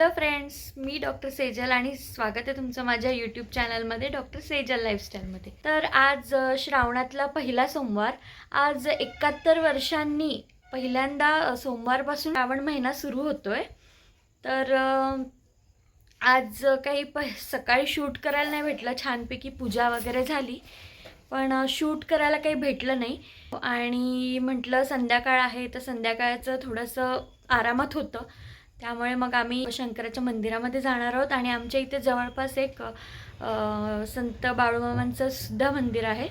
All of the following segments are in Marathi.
हॅलो फ्रेंड्स मी डॉक्टर सेजल आणि स्वागत आहे तुमचं माझ्या यूट्यूब चॅनलमध्ये डॉक्टर सेजल लाईफस्टाईलमध्ये तर आज श्रावणातला पहिला सोमवार. आज एकाहत्तर वर्षांनी पहिल्यांदा सोमवारपासून श्रावण महिना सुरू होतोय. तर आज काही प सकाळी शूट करायला नाही भेटलं. छानपैकी पूजा वगैरे झाली. पण शूट करायला काही भेटलं नाही. आणि म्हटलं संध्याकाळ आहे तर संध्याकाळचं थोडंसं आरामात होतं. त्यामुळे मग आम्ही शंकराच्या मंदिरामध्ये जाणार आहोत आणि आमच्या इथे जवळपास एक संत बाळूमामांचं सुद्धा मंदिर आहे.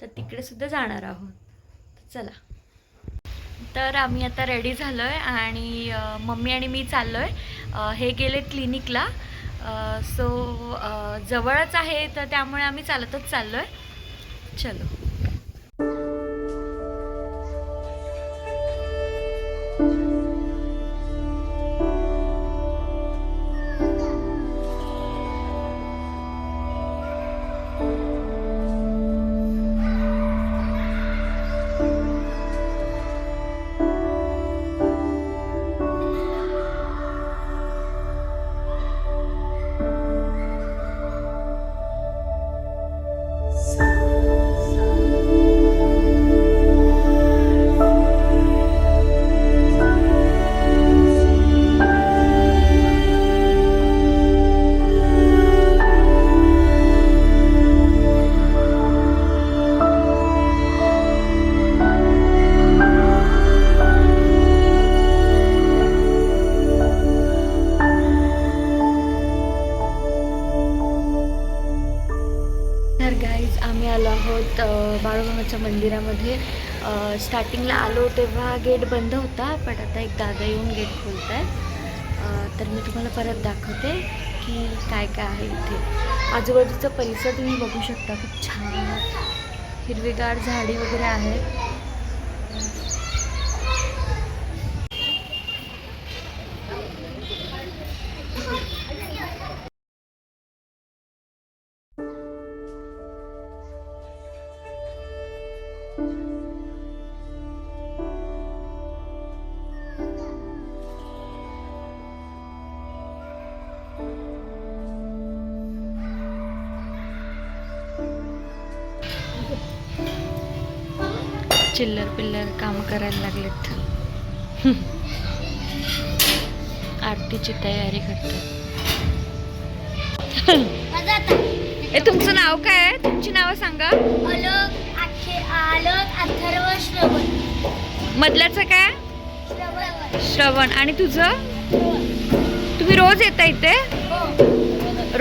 तर तिकडे सुद्धा जाणार आहोत. चला. तर आम्ही आता रेडी झालो आहे आणि मम्मी आणि मी चाललो आहे हे गेले क्लिनिकला सो जवळच आहे तर त्यामुळे आम्ही चालतच चाललो आहे चलो. बाळूमामाच्या मंदिरामध्ये स्टार्टिंगला आलो तेव्हा गेट बंद होता पण आता एक दादा येऊन गेट खोलत आहे तर मी तुम्हाला परत दाखवते की काय काय आहे इथे. आजूबाजूचा परिसर तुम्ही बघू शकता खूप छान. हिरवीगार झाडी वगैरे आहेत. चिल्लर पिल्लर काम करायला लागलेत. आरतीची तयारी करतात ए तुमचं नाव काय आहे? तुमची नावं सांगा. आलोक आखे आलोक अथर्व श्रवण. मधल्याचं काय? श्रवण. श्रवण. आणि तुझं? तुम्ही रोज येता इथे? हो.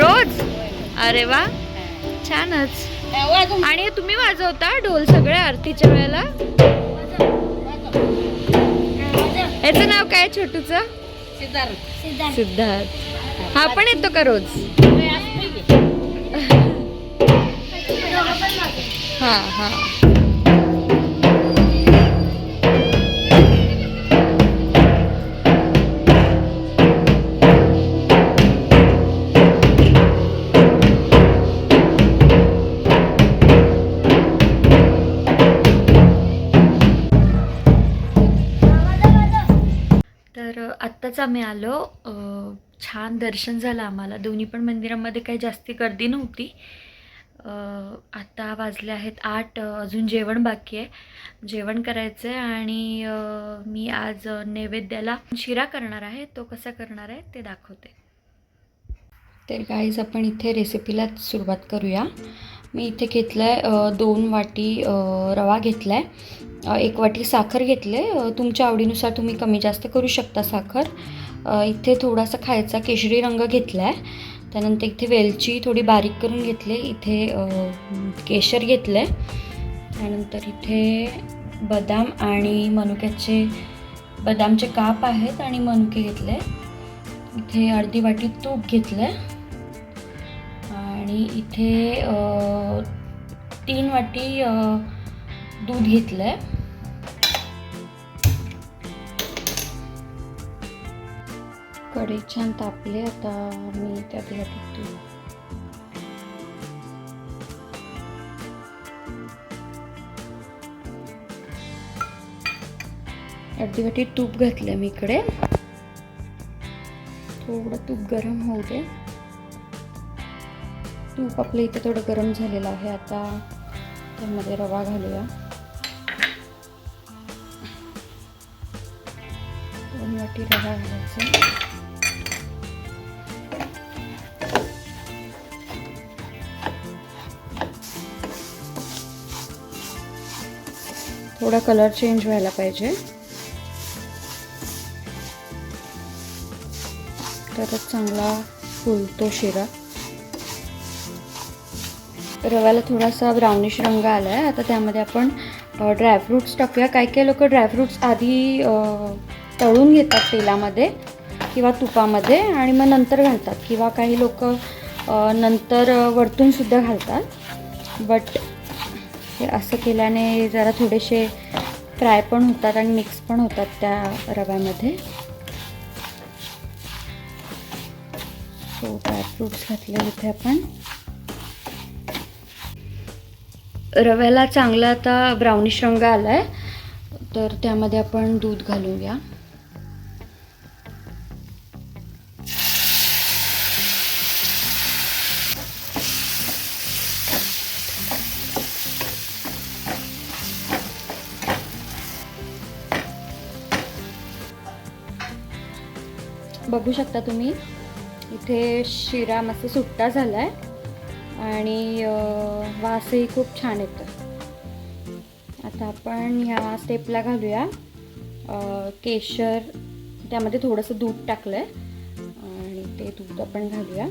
रोज? अरे वा. छानच. आणि तुम्ही वाजवता ढोल सगळे आरतीच्या वेळेला? याचं नाव काय छोटूचं? सिद्धार्थ. सिद्धार्थ हा पण येतो का रोज? हा हा. अ, आत्ताच आम्ही आलो. छान दर्शन झालं आम्हाला. दोन्ही पण मंदिरामध्ये काही जास्ती गर्दी नव्हती. आत्ता आता वाजले आहेत आठ अजून जेवण बाकी आहे. जेवण करायचं आहे आणि मी आज नैवेद्याला शिरा करणार आहे. तो कसा करणार आहे ते दाखवते. तर गाईज आपण इथे रेसिपीलाच सुरुवात करूया. मी इथे घेतलं आहे दोन वाटी रवा घेतला आहे एक वाटी साखर घेतले तुमच्या आवडीनुसार तुम्ही कमी जास्त करू शकता साखर. इथे थोडासा खायचा केशरी रंग घेतला आहे त्यानंतर इथे वेलची थोडी बारीक करून घेतली. इथे केशर घेतलं आहे त्यानंतर इथे बदाम आणि मनुक्याचे बदामचे काप आहेत आणि मनुके घेतले. इथे अर्धी वाटी तूप घेतलं आहे आणि इथे तीन वाटी दूध घेतलं आहे कढई छान तापले आता मी त्यात घालते. अर्धी वाटी तूप घातलं मी इकडे. थोडं तूप गरम होऊ दे. तूप आपलं इथे थोडं गरम झालेलं आहे. आता त्यामध्ये रवा घालूया. दोन वाटी रवा घालायचा. थोडा कलर चेंज व्हायला पाहिजे. तरच चांगला फुलतो शिरा. रव्याला थोडासा ब्राउनिश रंग आला आहे आता त्यामध्ये आपण ड्रायफ्रूट्स टाकूया. काही काही लोक ड्रायफ्रूट्स आधी तळून घेतात तेलामध्ये किंवा तुपामध्ये आणि मग नंतर घालतात किंवा काही लोक नंतर वरतूनसुद्धा घालतात. बट हे असं केल्याने जरा थोडेसे फ्राय पण होतात आणि मिक्स पण होतात त्या रव्यामध्ये. सो ड्रायफ्रूट्स घातले इथे आपण रव्याला चांगला आता ब्राउनिश रंग आला आहे तर त्यामध्ये आपण दूध घालूया. बघू शकता तुम्ही इथे शिरा मस्त सुट्टा झाला आहे आणि वासही खूप छान येतो. आता आपण ह्या स्टेपला घालूया. केशर त्यामध्ये थोडंसं दूध टाकलं आहे आणि ते दूध आपण घालूया.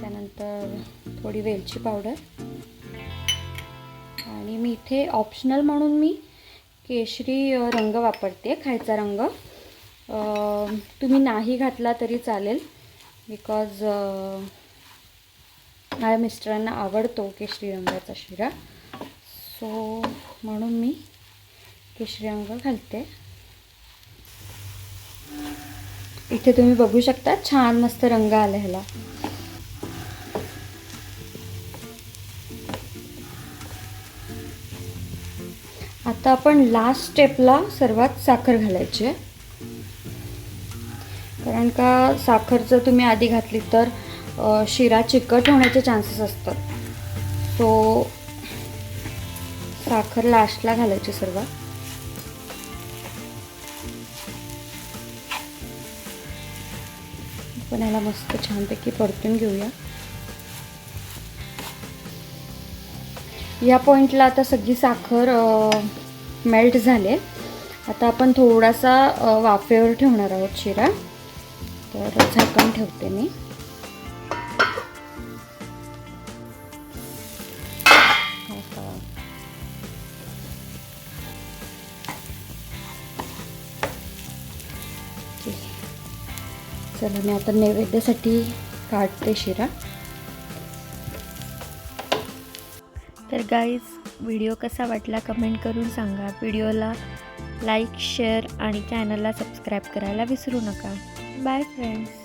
त्यानंतर थोडी वेलची पावडर. आणि मी इथे ऑप्शनल म्हणून मी केशरी रंग वापरते खायचा रंग. तुम्ही नाही घातला तरी चालेल. बिकॉज माझ्या मिस्टरांना आवडतो केशरी रंगाचा शिरा. सो म्हणून मी केशरी रंग घालते. इथे तुम्ही बघू शकता छान मस्त रंग आला ह्याला. आता आपण लास्ट स्टेपला सर्वात साखर घालायची कारण का साखर जर तुम्ही आधी घातली तर शिरा चिकट होण्याचे चान्सेस असतात. सो साखर लास्टला घालायची सर्व आपण याला मस्त छानपैकी परतून घेऊया. या पॉईंटला आता सगळी साखर मेल्ट झाले. आता आपण थोडासा वाफेवर ठेवणार आहोत शिरा. तर झाकण ठेवते मी. चला मी आता नैवेद्यासाठी काढते शिरा. तर गाईज व्हिडिओ कसा वाटला कमेंट करून सांगा. व्हिडिओला लाईक शेअर आणि चॅनलला सबस्क्राईब करायला विसरू नका. Bye friends